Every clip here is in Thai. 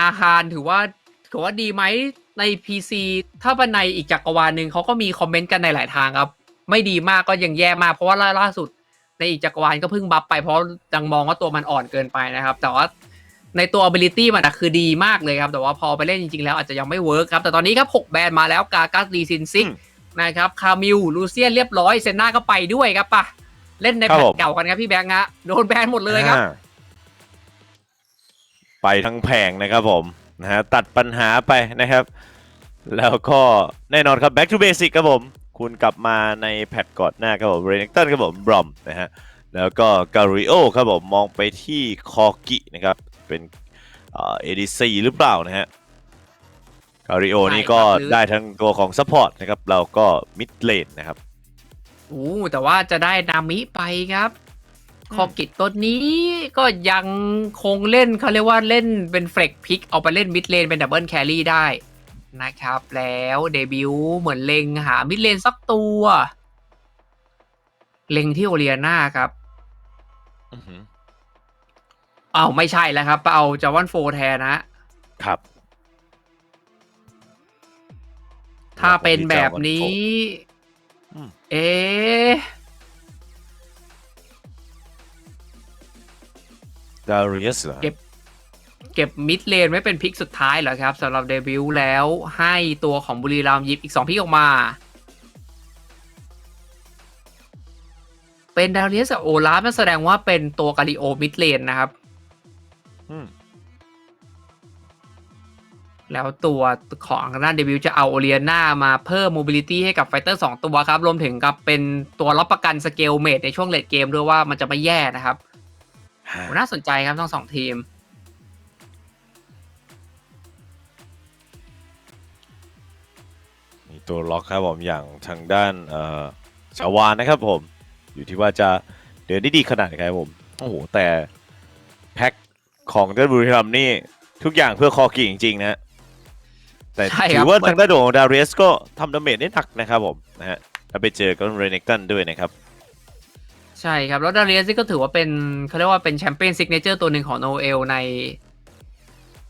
อาคารถือว่าถือว่าดีไหมใน PC ถ้าเป็นในอีกจักรวาลหนึ่งเขาก็มีคอมเมนต์กันในหลายทางครับ ไม่ดีมากก็ยังแย่มากเพราะว่าล่าล่าสุด ในอีกจักรวาลก็เพิ่งบัฟไปเพราะยังมองว่าตัวมันอ่อนเกินไปนะครับ แต่ว่าในตัว ability มันอะคือดีมากเลยครับ แต่ว่าพอไปเล่นจริงๆแล้วอาจจะยังไม่เวิร์กครับ แต่ตอนนี้ครับ 6 แบรนด์มาแล้วกา g า s ดีซินซิกอืมนะครับคามิลลูเซียนเรียบร้อยเซนนาก็ไปด้วยครับปะเล่นในครับแพทผมเก่ากันครับพี่แบงค์ฮะโดนแบนหมดเลยครับอ่า ไปทั้งแผงนะครับผมนะฮะตัดปัญหาไปนะครับ แล้วก็แน่นอนครับ back to basic ครับผม คุณกลับมาในแพทก่อนหน้าครับผมเรน c ตันครับผมบรอมนะฮะแล้วก็การิโอครับผมมองไปที่คอกินะครับ เป็นเอ่อ ADC หรือเปล่านะฮะการิโอใช่นี่ก็ครับหรือได้ทั้งตัวของซัพพอร์ตนะครับเราก็มิดเลนนะครับโอ้แต่ว่าจะได้นามิไปครับ คอกิตต้นนี้ก็ยังคงเล่นเขาเรียกว่าเล่นเป็นเฟลกพิกเอาไปเล่นมิดเลนเป็นดับเบิลแครี่ได้นะครับ แล้วเดบิวต์เหมือนเล็งหามิดเลนสักตัว เล็งที่โอเลียนาครับอือหือเอาวไม่ใช่แล้วครับ เอาจาวันโฟแทนนะครับ ถ้าเป็นแบบนี้อืมเอ๊ะ ดาริสเหรอ เก็บ เก็บมิดเลนไว้เป็นพิกสุดท้ายเหรอครับสำหรับเดบิวต์แล้วให้ตัวของบุรีรัมย์หยิบอีกสองพิกออกมา เป็นดาริเอสกับโอลาฟนั่นแสดงว่าเป็นตัวกาลิโอมิดเลนนะครับ อืม แล้วตัวของทางด้านเดบิวต์จะเอาโอเลียนามาเพิ่มโมบิลิตี้ให้กับไฟเตอร์สองตัวครับ รวมถึงกับเป็นตัวรับประกันสเกลเมดในช่วงเลดเกมด้วยว่ามันจะไม่แย่นะครับโห น่าสนใจครับทั้งสองทีม มีตัวล็อกครับผมอย่างทางด้านเอ่อชาวานนะครับผม อยู่ที่ว่าจะเดินได้ดีขนาดไหนครับผม โอ้โห แต่แพ็คของเดนบุรีรัมย์นี่ทุกอย่างเพื่อคอกี่จริงๆนะฮะแต่ใช่ครับ ถือว่าทางด้านของดาริเอสก็ทำดาเมจได้หนักนะครับผมนะฮะถ้าไปเจอกับเรเนกตันด้วยนะครับ ใช่ครับ แล้วดาริเอสก็ถือว่าเป็นเขาเรียกว่าเป็นแชมเปี้ยนซิกเนเจอร์ตัวหนึ่งของโนเอลใน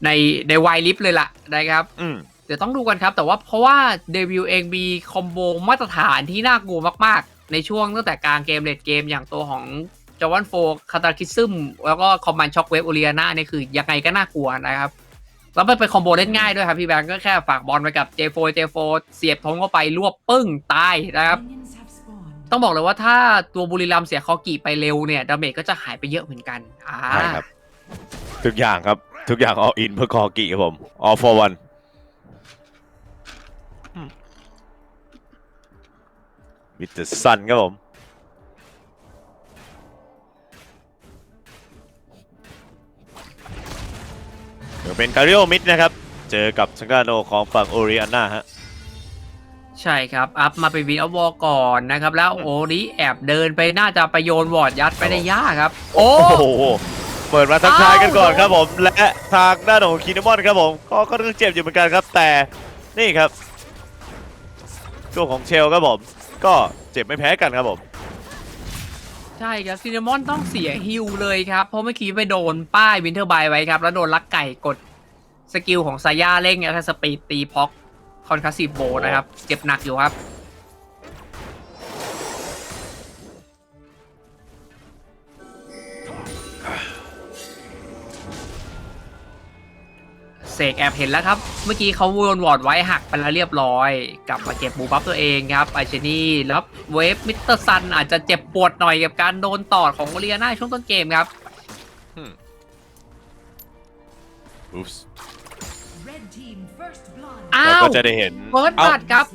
ในในไวลิฟเลยล่ะนะครับอืมเดี๋ยวต้องดูกันครับ แต่ว่าเพราะว่าเดวิลเองมีคอมโบมาตรฐานที่น่ากลัวมาก ๆ ในช่วงตั้งแต่กลางเกมเลดเกมอย่างตัวของจอวันโฟคาตาคิซึมแล้วก็คอมมานช็อกเวฟโอเลียนาเนี่ยคือยังไงก็น่ากลัวนะครับแล้วมันเป็นคอมโบเล่นง่ายด้วยครับ พี่แบงก์ก็แค่ฝากบอลไปกับ J4 J4 เสียบทงเข้าไปรวบปึ้งตายนะครับ ต้องบอกเลยว่าถ้าตัวบุรีรัมย์เสียคอกีไปเร็วเนี่ยดาเมจก็จะหายไปเยอะเหมือนกันอ่าใช่ครับ ทุกอย่างครับ ทุกอย่าง all in เพื่อคอกี่ครับผม all for one วิตเตอร์ซันครับผมเดี๋ยวเป็นการิโอมิดนะครับ เจอกับชังกาโนของฝั่งโอริอาน่าฮะ ใช่ครับ อัพมาเป็นวินอวอลก่อนนะครับ แล้วโอริแอบเดินไปน่าจะไปโยนวอร์ดยัดไปในย่าครับ โอ้ โอ้โหเปิดมาทักทายกันก่อนเอ้าครับผม และทางด้านของคีนมอนครับผมก็ก็ต้องเจ็บอยู่เหมือนกันครับ แต่นี่ครับตัวของเชลครับผม ก็เจ็บไม่แพ้กันครับผม ใช่ครับซินนามอนต้องเสียฮิวเลยครับ เพราะเมื่อกี้ไปโดนป้ายวินเทอร์ไบไว้ครับ แล้วโดนลักไก่กดสกิลของซาย่าเร่งแอทสปีดตีพ็อก คอนคาซีโบนะครับ เจ็บหนักอยู่ครับ เสกแอบเห็นแล้วครับ เมื่อกี้เขาโยนวอร์ดไว้หักไปแล้วเรียบร้อย กลับมาเก็บบูบัฟตัวเองครับไอเชนี่แล้วเวฟมิสเตอร์ซันอาจจะเจ็บปวดหน่อยกับการโดนตอดของโอเลียนาช่วงต้นเกมครับอุ๊ปส์ อ้าเราวก็จะได้เห็นเฟิร์สเอ้าบัตครับ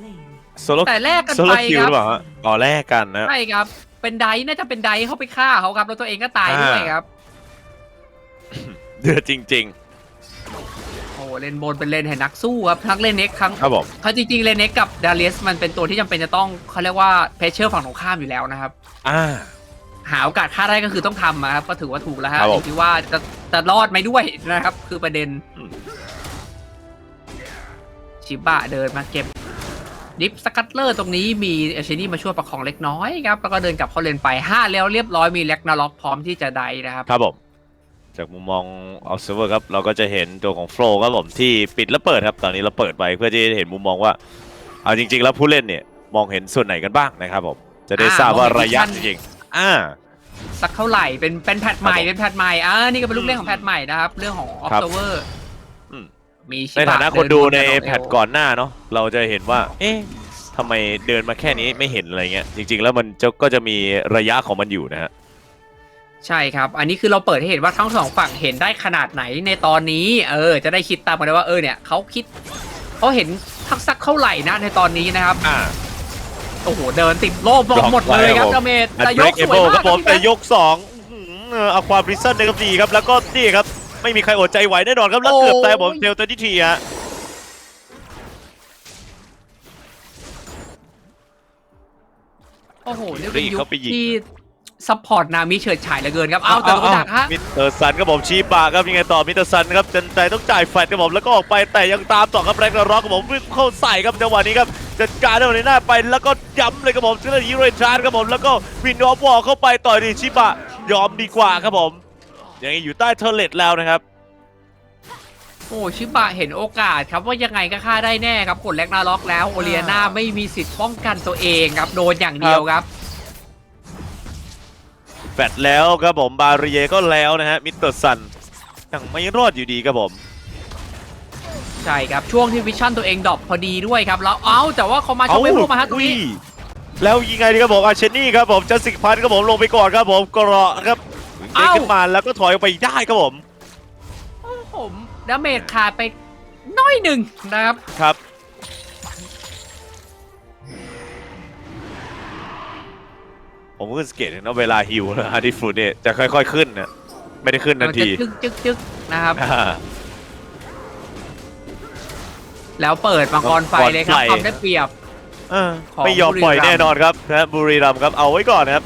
โซโลแต่แลกกันโซโลไปคิวคหรัรืบอเปล่าฮะอ๋อแลกกันนะ ใช่ครับ เป็นไดน่าจะเป็นไดเข้าไปฆ่าเขาครับ แล้วตัวเองก็ตายด้วยครับ เดือดจริง โอ้โหเลนบนเป็นเลนแห่งนักสู้ครับทั้งเลนเน็กทั้งๆ ครับผม เขาจริงๆเลนเน็กกับดาเลียสมันเป็นตัวที่จำเป็นจะต้องเขาเรียกว่าเพชเชอร์ฝั่งตรงข้ามอยู่แล้วนะครับ อ่า หาโอกาสฆ่าได้ก็คือต้องทำอะครับก็ถือว่าถูกแล้วฮะครับอผมยู่ที่ว่าจะจะรอดไหมด้วยนะครับ คือประเด็น อืม ชิบะเดินมาเก็บดิฟสกัตเลอร์ตรงนี้มีเอเชนี่มาช่วยประคองเล็กน้อยครับ แล้วก็เดินกลับเข้าเลนไปห้าแล้วเรียบร้อยมีแล็กนาล็อกพร้อมที่จะไดนะครับครับผมจากมุมมอง observer ครับ เราก็จะเห็นตัวของ flow ครับผมที่ปิดและเปิดครับ ตอนนี้เราเปิดไปเพื่อที่จะเห็นมุมมองว่า เอาจริง ๆ แล้วผู้เล่นเนี่ยมองเห็นส่วนไหนกันบ้างนะครับผม จะได้อ่าทราบว่าองเห็นระยะวิจชั่นริงๆอ่าสักเท่าไหร่เป็นเป็นแพทใหม่ครับผมเป็นแพทใหม่อ่านี่ก็เป็นลูกเล่นของแพทใหม่นะครับเรื่องของครับ observer อื มมีชิในบะฐานะคนดูในเบแพทก่อนหน้าเนาะเราจะเห็นว่า เอ๊ะทำไมเดินมาแค่นี้ไม่เห็นอะไรเงี้ยจริง ๆ แล้วมันจะก็จะมีระยะของมันอยู่นะฮะใช่ครับ อันนี้คือเราเปิดให้เห็นว่าทั้งสองฝั่งเห็นได้ขนาดไหนในตอนนี้ เออ จะได้คิดตามกันได้ว่าเออเนี่ยเขาคิดเขาเห็นทักษะเท่าไหร่นะในตอนนี้นะครับ อ่าโอ้โหเดินติดโลบบล็อกหมดเลยครับไว้ครับผมดาเมจอันแต่เบยรกกเอสวเบิยลมาคกรับผมพี่แต่แบ๊คยกสองเอาความริซันนะครับดีครับแล้วก็นี่ครับ ไม่มีใครอดใจไหวแน่นอนครับแล้วเกือบตายผมเทลตัวที่ทีฮะโอ้โหนี่เป็นยุเข้าคไปยิงที่ซัพพอร์ตนามิเฉิดฉายเหลือเกินครับ เอาแต่โดนดักฮะ มิสเตอร์ซันครับผมชีบาครับยังไงต่อ มิสเตอร์ซันครับจนใจต้องจ่ายแฟลตครับผมแล้วก็ออกไปแต่ยังตามต่อครับแรงกระรอกครับผมวิ่งเข้าใส่ครับจังหวะนี้ครับจัดการได้ในหน้าไปแล้วก็ย้ำเลยครับผมเจ้าหน้าที่เรนชาร์ดครับผมแล้วก็วินออฟวอลเข้าไปต่อยดีชิบะยอมดีกว่าครับผม ยังอยู่ใต้เทอร์เลตแล้วนะครับ โอ้ชิบะเห็นโอกาสครับว่ายังไงก็ฆ่าได้แน่ครับกดแลกนาล็อกแล้วโอเลียนาไม่มีสิทธิ์ป้องกันตัวเองครับโดนอย่างเดียวครับแฟดแล้วครับผมบาเรียก็แล้วนะฮะมิสเตอร์ซันยังไม่รอดอยู่ดีครับผมใช่ครับช่วงที่วิชั่นตัวเองดรอปพอดีด้วยครับแล้วเอ้าแต่ว่าเขามาชกเวฟมาฮะตรงนี้อุ้ยแล้วยังไงดีครับผมอาเชนนี่ครับผมจัสสิกพันครับผมลงไปก่อนครับผมกระครับ เด้งเอ้า ขึ้นมาแล้วก็ถอยออกไปได้ครับผมผมดาเมจขาดไปน้อยหนึ่งนะครับ ครับ ผมก็สังเกตเห็นว่าเวลาฮิวนะฮะที่ฟูดเนี่ยจะค่อยๆขึ้นนะไม่ได้ขึ้นทันทีจึ๊กจึ๊กจึ๊กนะครับ อ่า แล้วเปิดมังกรไฟเลยครับมังกรไฟ ทำได้เปรียบอ่าของไม่ยอมปล่อยบุรีรัมย์ แน่นอนครับนะบุรีรัมย์ครับเอาไว้ก่อนนะครับ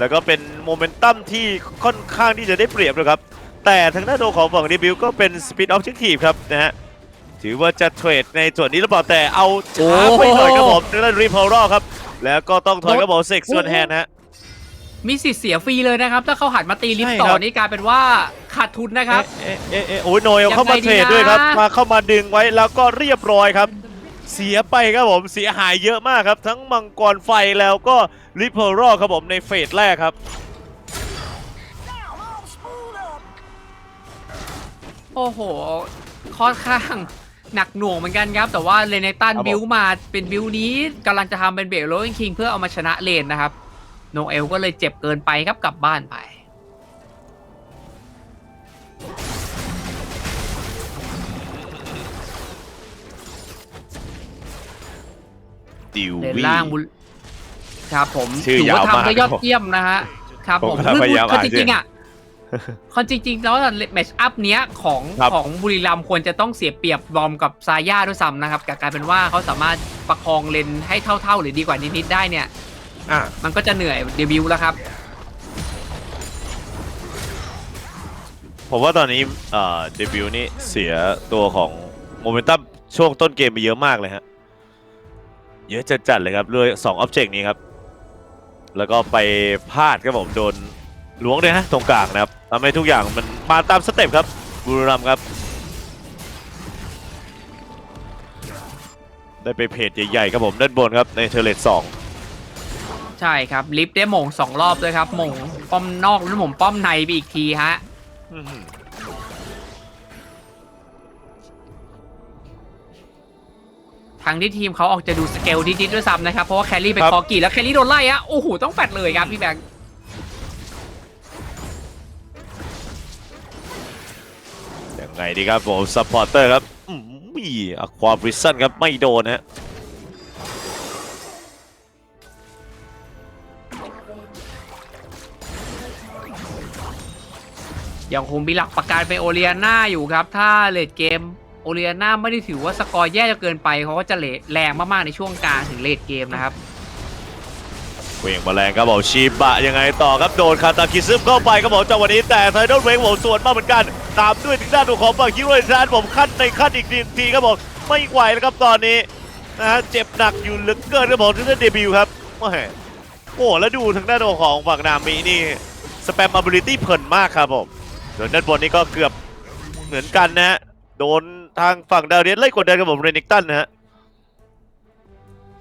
แล้วก็เป็นโมเมนตัมที่ค่อนข้างที่จะได้เปรียบนะครับ แต่ทางด้านโดของฝั่งดีบิวก็เป็นสปีดออ j เจ t ทีฟครับนะฮะถือว่าจะเทรดในส่วนนี้หรือเปล่าแต่เอาช้าไปหน่อยครับผมทางด้านรีพอร์ครับ แล้วก็ต้องถอยกระบอกเซ็กส่วนแฮนนะฮะมีสิทธิ์เสียฟรีเลยนะครับ ถ้าเขาหันมาตีลิฟต์ใช่ต่ครัอบนี่กลายเป็นว่าขาดทุนนะครับ เอ๊ะเอ๊ะเอ๊ะโอ้ยโนยเอาเข้ามายังไงดีเทรดด้วยครับนะมาเข้ามาดึงไว้แล้วก็เรียบร้อยครับ เสียไปครับผมเสียหายเยอะมากครับ ทั้งมังกรไฟแล้วก็ริเพอร์ครับผมในเฟสแรกครับ โอ้โหค่อนข้างหนักหน่วงเหมือนกันครับ แต่ว่าเลเนตันครับผม บิวมาเป็นบิวนี้กำลังจะทำเป็นเบรกโรยคิงเพื่อเอามาชนะเลนนะครับโนเอลก็เลยเจ็บเกินไปครับกลับบ้านไป ดิวเลนวี่ ล่างบุลครับผมชื่อถือว่ายาวมากทำได้ยอดเยี่ยมนะฮะครับผมผมกำลังพยายามคืออ่านจริงๆอะคนจริงๆแล้วแมชอัพเนี้ยของครับ ของบุรีรัมย์ควรจะต้องเสียเปรียบบอมกับซาย่าด้วยซ้ำนะครับแต่กลายเป็นว่าเขาสามารถประคองเลนให้เท่าๆ หรือดีกว่านิดๆได้เนี่ย อะมันก็จะเหนื่อยเดบิวต์แล้วครับ ผมว่าตอนนี้เอ่อเดบิวต์นี่เสียตัวของโมเมนตัมช่วงต้นเกมไปเยอะมากเลยฮะ เยอะจัดๆเลยครับเลยสองออบเจกต์นี้ครับ แล้วก็ไปพลาดครับผมโดนล้วงเลยฮะตรงกลางนะครับทำให้ทุกอย่างมันมาตามสเต็ปครับบุรีรัมย์ครับ ได้ไปเพจใหญ่ๆครับผมด้านบนครับในเทเลตสองใช่ครับ ลิฟต์ได้หม่งสองรอบด้วยครับหม่งป้อมนอกแล้วหม่งป้อมในไปอีกทีฮะ ทางที่ทีมเขาออกจะดูสเกลนิดๆด้วยซ้ำนะครับ เพราะว่าแคลรี่เป็นครับคอกี่แล้วแคลรี่โดนไล่อะโอ้โห ต้องแฟดเลยครับพี่แบงค์ยังไงดีครับผมซัพพอร์เตอร์ครับอืมมีอะความริสันครับ ไม่โดนฮะยังคงมีหลักประกันเป็นโอเลียนาอยู่ครับ ถ้าเลดเกม โอเลียนาไม่ได้ถือว่าสกอร์แย่จนเกินไปเขาก็จะเลแรงมากๆในช่วงกลางถึงเลดเกมนะครับเวงมาแรงครับผมชีบะยังไงต่อครับโดนคาตาคิซึมเข้าไปครับผมจังหวะนี้แต่ไทดอลเวงผมสวนมาเหมือนกัน ตามด้วยถึงด้านของฝั่งคิวเรชานผมขั้นในขั้นอีกทีครับผมไม่ไหวแล้วครับตอนนี้นะฮะเจ็บหนักอยู่เหลือเกินครับผมที่ได้เดบิวต์ครับแหม่โอ้แล้วดูทางด้านของฝั่งนามินี่สแปมอับิลิตี้เพลินมากครับผมส่วนด้านบนนี้ก็เกือบเหมือนกันนะฮะ โดนทางฝั่งดาวเรียนไล่กดดันครับผมเรนิกตันนะฮะ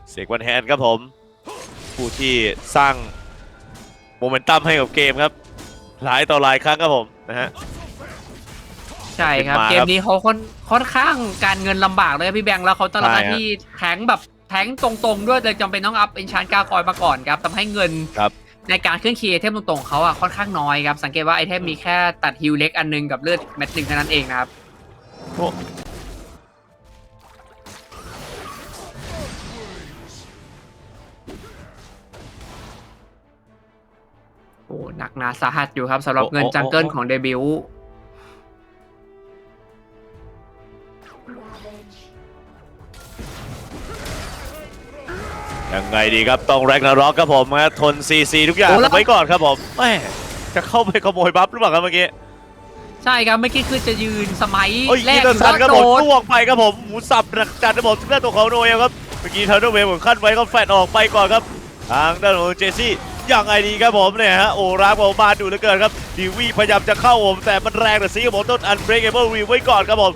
เสกวันแฮนครับผม ผู้ที่สร้างโมเมนตัมให้กับเกมครับ หลายต่อหลายครั้งครับผมนะฮะ ใช่ครับ มาครับเกมนี้เขาค่อนค่อนข้างการเงินลำบากเลยครับพี่แบงค์แล้วเขาต้องรับหน้าใช่ฮะที่แทงแบบแทงตรงๆ ด้วยเลยจำเป็นต้องอัพเอนชานกาคอยมาก่อนครับทำให้เงินครับ ในการเคลื่อนคีย์ไอเทมตรงๆเขาอะค่อนข้างน้อยครับ สังเกตว่าไอเทมมีแค่ตัดฮิลเล็กอันหนึงกับเลือดเม็ดหนึ่งเท่านั้นเองนะครับ โอ้โอ้หนักหนาสาหัสอยู่ครับสำหรับเงินจังเกิลของเดบิวต์ยังไงดีครับต้องแร็กนาร็อกครับผมนะทนซีซีทุกอย่างไว้ก่อนครับผมแม่จะเข้าไปขโมยบัฟหรือเปล่าครับเมื่อกี้ ใช่ครับเมื่อกี้คือจะยืนสมัยโอ้ยแรอีกเตอร์ซันอครับโดผมนล่วงไปครับผมหมูสับหนักจัดครับผมทางด้านตัวของโนเอลครับเมื่อกี้เทอร์เนเวลเหมือนขั้นไว้ก็แฟดออกไปก่อนครับทางด้านของเจสซี่ยังไงดีครับผมเนี่ยฮะโอ้รักผมมาดูเหลือเกินครับดีวีพยายามจะเข้าผมแต่มันแรงแต่ซีครับผมต้นอันเบรกเอเบิลรีไว้ก่อนครับผม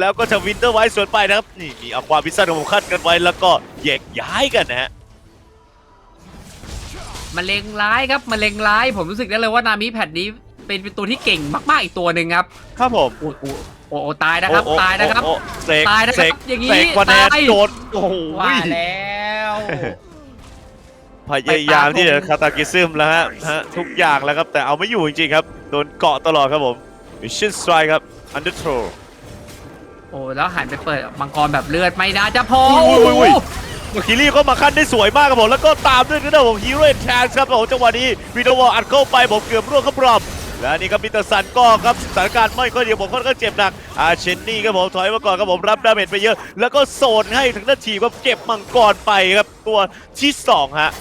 แล้วก็จะวินเตอร์ไว้สวนไปนะครับนี่มีเอาความพิซซ่าของผมขั้นกันไว้แล้วก็แยกย้ายกันนะฮะมันเลงร้ายครับมันเลงร้ายผมรู้สึกได้เลยว่านามิแพดนี้ เป็นเป็นตัวที่เก่งมากๆอีกตัวหนึ่งครับครับผมโอ้โหโอ้โหตายนะครับ โอ้โอ้ตายนะครับ โอ้โอ้เสกตายนะครับเสกอย่างงี้เสกวันแนนตาย โดนโอ้โหว่าแล้วพยายามที่จะคาตากิซึมแล้วฮะฮะทุกอย่างแล้วครับแต่เอาไม่อยู่จริงๆครับโดนเกาะตลอดครับผมมิชชั่นสไตร์ครับอันเดอร์โทร โอ้แล้วหันไปเปิดมังกรแบบเลือดไม่น่าจะพออุ้ยอุ้ยอุ้ยโอ้โหคิรี่ก็มาขั้นได้สวยมากครับผมแล้วก็ตามด้วยทางด้านของฮีโร่แทนครับผมจังหวะนี้วีโดวอลอัดเข้าไปผมเกือบร่วงครับรอบ และนี่ครับมิสเตอร์สันก็ครับสถานการณ์ไม่ค่อยดีผมค่อนข้างเจ็บหนักอาเชนนี่ครับผมถอยมาก่อนครับผมรับดาเมจไปเยอะ แล้วก็โซนให้ทางด้านทีมครับเก็บมังกรไปครับตัวที่สองฮะ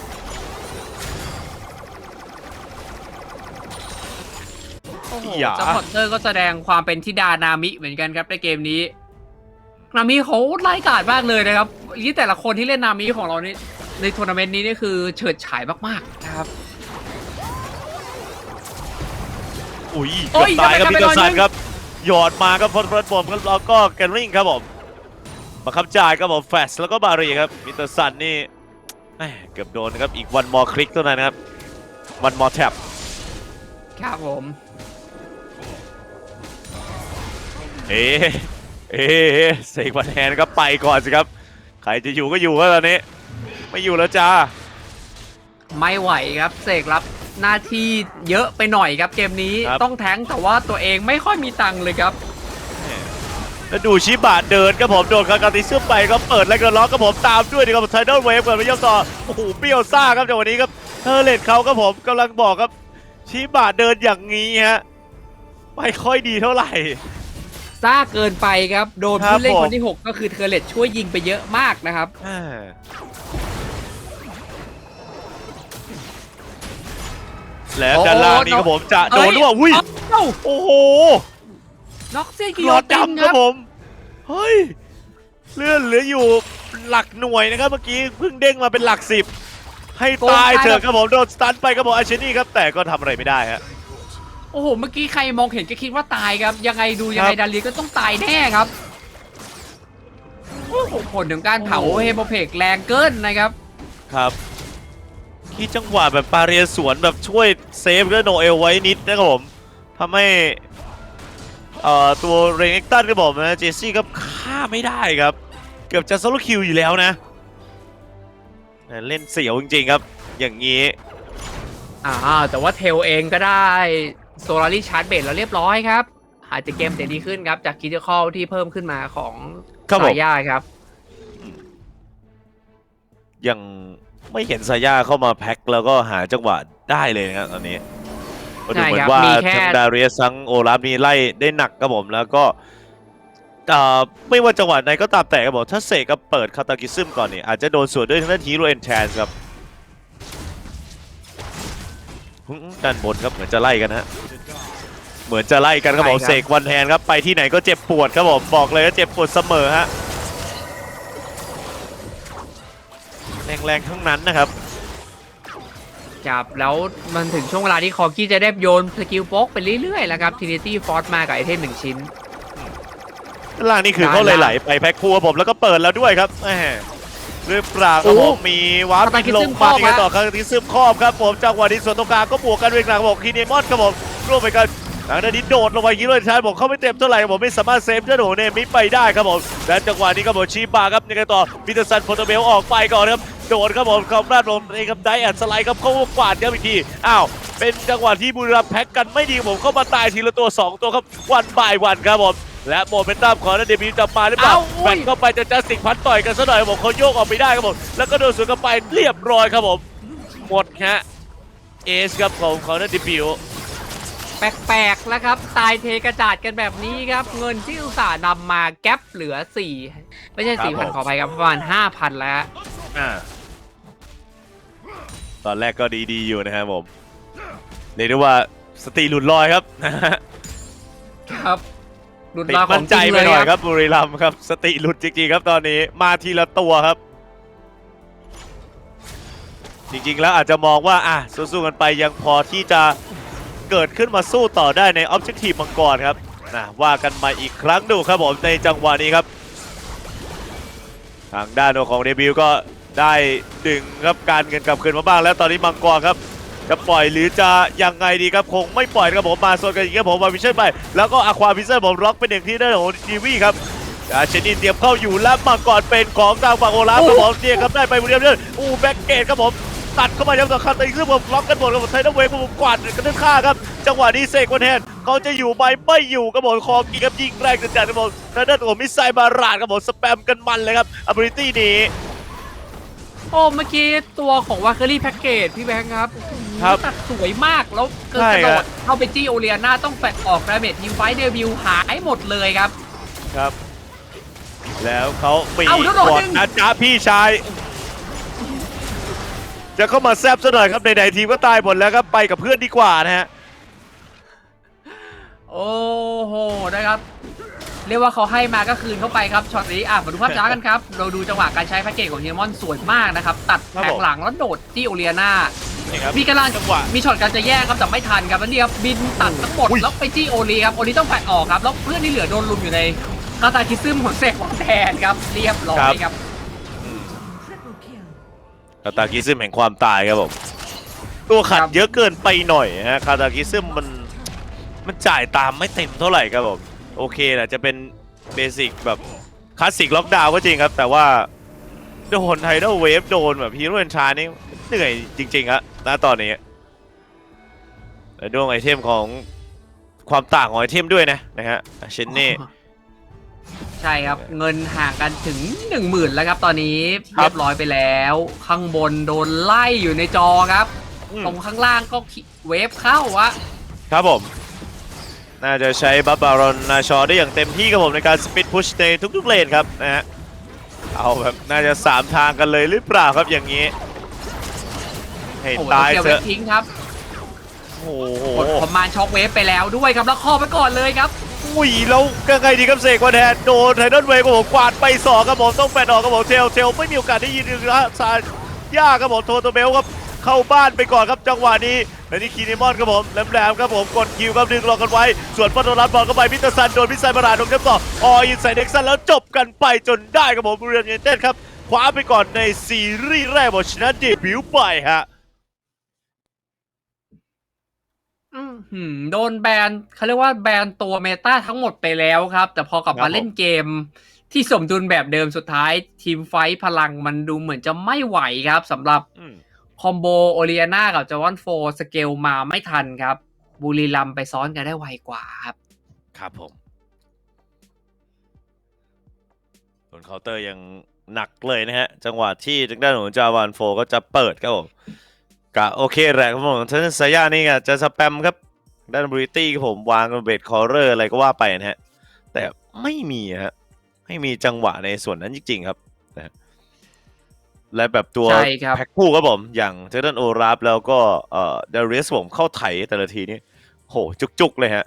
โอ้โหอย่า ซัพพอร์เตอร์ก็แสดงความเป็นทิดานามิเหมือนกันครับในเกมนี้ นามิเขาไล่กาดมากเลยนะครับยี่แต่ละคนที่เล่นนามิของเรานี่ในทัวร์นาเมนต์นี้นี่คือเฉิดฉายมากๆนะครับ อุ้ยโอ้เกือยบตายครับจะไปมิสเตอร์ซันไปครับ หยอดมาครับพอดพอดบอมครับแล้วก็แกนริงครับผมบังคับจ่ายครับผมแฟชแล้วก็บารีครับมิสเตอร์ซันนี่แหม่เกือบโดนนะครับอีกวันมอคลิกเท่านั้นนะครับวันมอแท็บครับผมเอ๊ะเอ๊ะเสกวันแฮนก็ไปก่อนสิครับ ใครจะอยู่ก็อยู่ครับตอนนี้ ไม่อยู่แล้วจ้า ไม่ไหวครับเสกรับ หน้าที่เยอะไปหน่อยครับเกมนี้ครับ ต้องแทงค์แต่ว่าตัวเองไม่ค่อยมีตังค์เลยครับ แล้วดูชิบะเดินครับผมโดนคากาติซึมไปก็เปิดแล้วก็ล็อกครับผมตามด้วยดีครับไทเดลเวฟเปิดไปย่อต่อโอ้โหเปรี้ยวซ่าครับจังหวะนี้ครับเทอร์เลตเขาครับผมกำลังบอกครับชิบะเดินอย่างนี้ฮะไม่ค่อยดีเท่าไหร่ ซ่าเกินไปครับ โดนครับผู้เล่นผม คนที่ 6 ก็คือเทอร์เลตช่วยยิงไปเยอะมากนะครับ อ่า แล้วโอ้ด้านล่างนี้ครับผมจะโดนด้วยอุ้ยเอ้าโอ้โหน็อกเซียกิหโยลอดตินดำคครัรับบผมเฮ้ยเลื่อนเหลืออยู่หลักหน่วยนะครับเมื่อกี้เพิ่งเด้งมาเป็นหลักสิบให้ตายเถอะครับผมโดนสตันไปครับผมอาเชนี่ครับแต่ก็ทำอะไรไม่ได้ฮะ โอ้โห เมื่อกี้ใครมองเห็นก็คิดว่าตายครับ ยังไงดูยังไงครับ ดาลีก็ต้องตายแน่ครับโอ้โหผลถึงการเผาโอ้โหเฮโบเพกแรงเกินนะครับ ครับ ที่จังหวะแบบปาเรียสวนแบบช่วยเซฟก็โนเอลไว้นิดนะครับผมทำให้เอ่อตัวเรงเอ็กตันก็บอกนะเจสซี่ครับฆ่าไม่ได้ครับ เกือบจะโซโลคิวอยู่แล้วนะแต่เล่นเสียวจริงๆครับ อย่างนี้อ่าแต่ว่าเทลเองก็ได้โซลารี่ชาร์จเบสแล้วเรียบร้อยครับ อาจจะเกมเสียดีขึ้นครับ จากคิดคอลที่เพิ่มขึ้นมาของครับผมสายย่าครับยัง ไม่เห็นซาย่าเข้ามาแพ็คแล้วก็หาจังหวะได้เลยนะครับตอนนี้ก็ดูเหมือนว่าใช่ครับมีแค่ทางดาเรียสซังโอลาฟนี่ไล่ได้หนักครับผมแล้วก็เอ่อไม่ว่าจังหวะไหนก็ตามแต่ครับผมถ้าเสกก็เปิดคาตากิซึมก่อนนี่อาจจะโดนสวนด้วยทางด้านฮีโร่เอนแทนครับอืมด้านบนครับเหมือนจะไล่กันฮะเหมือนจะไล่กันครับผมใช่ครับเสกวันแฮนครับไปที่ไหนก็เจ็บปวดครับผมบอกเลยว่าเจ็บปวดเสมอฮะ แรงๆทั้งนั้นนะครับครับแล้วมันถึงช่วงเวลาที่คอกี้จะได้โยนสกิลโป๊กไปเรื่อยๆแล้วครับทีนิตี้ฟอร์สมากับไอเทมหนึ่งชิ้นด้านล่างนี่คือได้เขาเลยละไหลไปแพ็คคู่ครับผมแล้วก็เปิดแล้วด้วยครับแหมหรือเปล่าครับโอ้ผมมีวาร์ปคาตาคิลซึงมมาครอบที่กันฮะต่อคาตาคิซึมครอบครับผมจังหวะนี้ส่วนตรงกลางก็บวกกันเวงหลังครับผมคีเนมอนครับผมร่วมไปกัน ทางด้านนี้โดดลงไปยิงเลยชาร์ผมเข้าไม่เต็มเท่าไหร่ผมไม่สามารถเซฟเจ้าหนูเนมิไปได้ครับผมและจังหวะนี้ครับผมชีบาครับยังไงต่อมิเตอร์สันโฟโตเบลออกไปก่อนครับโดดครับผมคอมราดลมเองครับได้แอนสไลด์ครับเข้ากวาดครับอีกทีอ้าวเป็นจังหวะที่บุรีรัมย์แพ็กกันไม่ดีผมเข้ามาตายทีละตัวสองตัวครับวันบ่ายวันครับผมและโมเมนตัมของนันเดบิวจะมาหรือเปล่าแบนเข้าไปจะจัสติกพันต่อยกันซะหน่อยผมเขาโยกออกไปได้ครับผมแล้วก็โดนสวนกลับไปเรียบร้อยครับผมหมดฮะเอสครับของของนันเดบิว แปลกๆแล้วครับ ตายเทกระจาดกันแบบนี้ครับ เงินที่อุตส่าห์นำมาแก๊ปเหลือ4ไม่ใช่4,000ขออภัยครับประมาณ5,000แล้วอ่าตอนแรกก็ดีๆอยู่นะครับผมเรียกได้ว่าสติหลุดลอยครับ ครับหลุดติดมาขมั่อนงจใจริงไปเลยหน่อยคครับรับบุรีรัมย์ครับ สติหลุดจริงๆครับตอนนี้มาทีละตัวครับ จริงๆแล้วอาจจะมองว่าอะสู้ๆกันไปยังพอที่จะ เกิดขึ้นมาสู้ต่อได้ในออบเจกตีมังกรครับนะว่ากันมาอีกครั้งดูครับผมในจังหวะนี้ครับ ทางด้านของเดบิวก็ได้ดึงครับการเงินกลับคืนมาบ้าง แล้วตอนนี้มังกรครับจะปล่อยหรือจะยังไงดีครับคงไม่ปล่อยครับผมมาโซนกันอีกครับผมมาวิชั่นไปแล้วก็อะควาพิเซอร์ผมล็อกเป็นหนึ่งที่ได้ของดีวีครับอาเชนินเตรียมเข้าอยู่และมังกรเป็นของทางฝั่งโอลาฟครับผมเนี่ยครับได้ไปบุรีรัมย์เรื่อยอู้แบ็กเกตครับผม ตัดเข้ามายังต่อคันตีซึ่งผมล็อกกันหมดครับผมไททันเวฟผมกวาดกันทั้งค่าครับ จังหวะนี้เสกวันแทนเขาจะอยู่ไหมไม่อยู่ครับผมคอกีครับยิงแรงจัดๆครับผมทางด้านของมิสไซล์บาราดครับผมสแปมกันมันเลยครับอ b บ i ิตี้นี้โอ้เมื่อกี้ตัวของวาเคอรี่แพ็กเกจพี่แบงค์ครับครับตัดสวยมากแล้วเกิดใช่กระโดครัดบเข้าไปจี้โอเลียนาต้องแฟดออกดาเมจทีมไฟท์เดบิวหายหมดเลยครับ ครับ แล้วเขาปีเอ้าแล้วโดดกดดึงนะจ๊ะพี่ชาย จะเข้ามาแซบซะหน่อยครับในๆทีมก็ตายหมดแล้วครับไปกับเพื่อนดีกว่านะฮะ โอ้โหนะครับ เรียกว่าเขาให้มาก็คืนเข้าไปครับช็อตนี้อะมาดูภาพช้ากันครับ เราดูจังหวะการใช้แพ็กเกจของเฮียมอนสวยมากนะครับ ตัดครับแผผงมหลังแล้วโดดที่โอเลียนา นี่ครับมีกำลังจังหวะ มีช็อตการจะแย่งครับแต่ไม่ทันครับแล้วเนี่ยบินตัดทั้งหมดอุ้ย แล้วไปจี้โอเลียครับโอเลียต้องแฟดออกครับแล้วเพื่อนที่เหลือโดนลุมอยู่ในคาตาคิซึมของเซกของแทนครับเรียบร้อยครับ คาตากิซึมแห่งความตายครับผมตัวขัดครับเยอะเกินไปหน่อยฮะคาตากิซึมมันมันจ่ายตามไม่เต็มเท่าไหร่ครับผมโอเคแหละจะเป็นเบสิกแบบคลาสสิกล็อกดาวน์ก็จริงครับ แต่ว่าโดนไทเดลเวฟโดนแบบฮีโร่เอนชานี่เหนื่อยจริงๆครับณตอนนี้และดวงไอเทมของความต่างของไอเทมด้วยนะนะฮะเชนนี่ ใช่ครับ เงินห่างกันถึง 1 0,000 แล้วครับ ตอนนี้ครับเรียบร้อยไปแล้ว ข้างบนโดนไล่อยู่ในจอครับอืมตรงข้างล่างก็เวฟเข้าวะครับผม น่าจะใช้บัฟบารอนนาชอได้อย่างเต็มที่ครับผมในการสปิดพุชในทุกๆเลนครับนะฮะเอาแบบน่าจะ 3 ทางกันเลยหรือเปล่าครับอย่างนี้ให้โอ้โหตายเดี๋ยวเถเวอะฟทิ้งครับโอ้โหกดคอมมานด์ช็อคเวฟไปแล้วด้วยครับแล้วคอไปก่อนเลยครับ อุ้ยแล้วยังไงดีครับเสกวันแทนโดนไทดอนเวย์ครับผมกวาดไปสองครับผมต้องแปดออกครับผมเทลเทลไม่มีโอกาสได้ยินเลยนะซายากครับผมโทโตเบลครับเข้าบ้านไปก่อนครับจังหวะนี้และนี่คีนิมอนครับผมแหลมๆครับผมกดคิวครับดึงรอกันไว้ ส่วนปอนโดรัสบอลเข้าไปพิตซันโดนพิซไซมาราโดนครับต่อออินไซเด็กซันแล้วจบกันไปจนได้ครับผมบริเวณเยนเต้นครับคว้าไปก่อนในซีรีส์แรกบอชนะเดบิวต์ไปฮะ อื้อหือโดนแบนเขาเรียกว่าแบนตัวเมตาทั้งหมดไปแล้วครับ แต่พอกลับครัมาบเล่นเกม ที่สมดุลแบบเดิมสุดท้าย ทีมไฟท์พลังมันดูเหมือนจะไม่ไหวครับสำหรับอืม คอมโบโอเลียนากับจาวอนโฟสเกลมาไม่ทันครับ บุรีรัมย์ไปซ้อนกันได้ไวกว่าครับ ครับผมส่วนเคาน์เตอร์ยังหนักเลยนะฮะ จังหวะที่ทางด้านของจาวานโฟก็จะเปิดครับผม กะโอเคแหละครับผมท่านสายานี่ก็จะสแปมครับ ด้านบริตี้ครับผมวางเบดคอร์เรอร์อะไรก็ว่าไปนะฮะ แต่ไม่มีฮะ ไม่มีจังหวะในส่วนนั้นจริงๆครับนะฮะและแบบตัวใช่ครับ แพ็คคู่ครับผม อย่างเทเดนโอราฟแล้วก็เอ่อเดริสผมเข้าไถแต่ละทีนี่โหจุกๆเลยฮะ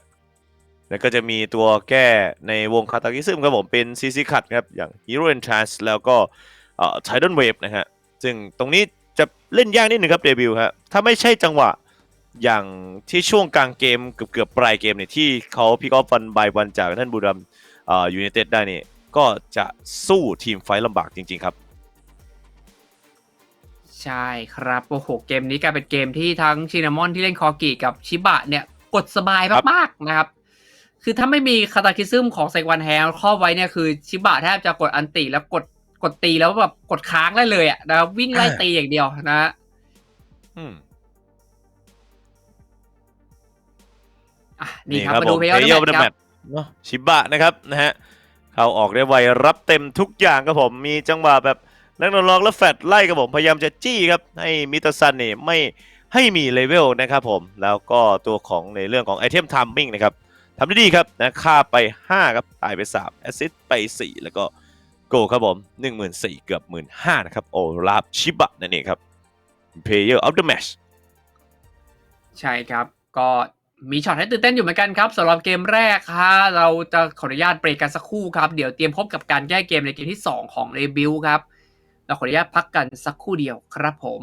แล้วก็จะมีตัวแก้ในวงคาตากิซึมครับผมเป็นซีซีคัตครับ อย่าง Hero Entrance แล้วก็เอ่อ Tidal Wave นะฮะ ซึ่งตรงนี้ จะเล่นยากนิดหนึ่งครับเดบิวต์ครับถ้าไม่ใช่จังหวะอย่างที่ช่วงกลางเกมเกือบเกือบปลายเกมเนี่ยที่เขาพิกอฟฟันบายวันจากท่านบุรัมย์เอ่อยูไนเต็ดได้เนี่ยก็จะสู้ทีมไฟท์ลำบากจริง ๆ ครับ ใช่ครับโอ้โหเกมนี้กลายเป็นเกมที่ทั้งชินามอนที่เล่นคอกิกับชิบะเนี่ยกดสบายมากๆนะครับ คือถ้าไม่มีคาตาคิซึมของไซวันแฮลครอบไว้เนี่ยคือชิบะแทบจะกดอันติแล้วกด ดตีแล้วแบบกดค้างได้เลยอะนะครับวิ่งไล่ตีอย่างเดียวนะอืมอะนี่ครับมาดูเพลเพย์ย์ออออฟฟเดเดอะอะแมแมตตเนาะชิบะนะครับนะฮะเข้าออกได้ไวรับเต็มทุกอย่างครับผมมีจังหวะแบบนักนลองและแฟดไล่ครับผมพยายามจะจี้ครับให้มิตรซันนี่ไม่ให้มีเลเวลนะครับผมแล้วก็ตัวของในเรื่องของไอเทมทัมมิ่งนะครับทำได้ดีครับนะฆ่าไป 5 ครับ ตายไป 3 แอสซิสไป 4 แล้วก็ โกครับผม14,000เกือบ15,000นะครับ โอลาฟชิบะนั่นเองครับ Player of the Match ใช่ครับ ก็มีช็อตให้ตื่นเต้นอยู่เหมือนกันครับสำหรับเกมแรกฮะเราจะขออนุญาตเบรกกันสักครู่ครับ เดี๋ยวเตรียมพบกับการแก้เกมในเกมที่ 2 ของเรบิวครับ เราขออนุญาตพักกันสักครู่เดียวครับผม